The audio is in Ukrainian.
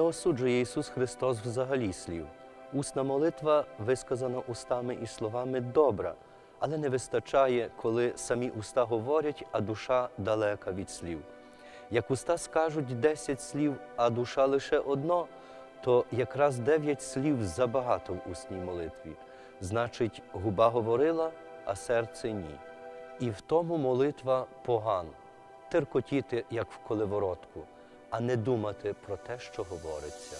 осуджує Ісус Христос взагалі слів. Усна молитва висказана устами і словами добра, але не вистачає, коли самі уста говорять, а душа далека від слів. Як уста скажуть десять слів, а душа лише одно, то якраз дев'ять слів забагато в усній молитві. Значить, губа говорила, а серце ні. І в тому молитва поган теркотіти, як в колеворотку, а не думати про те, що говориться.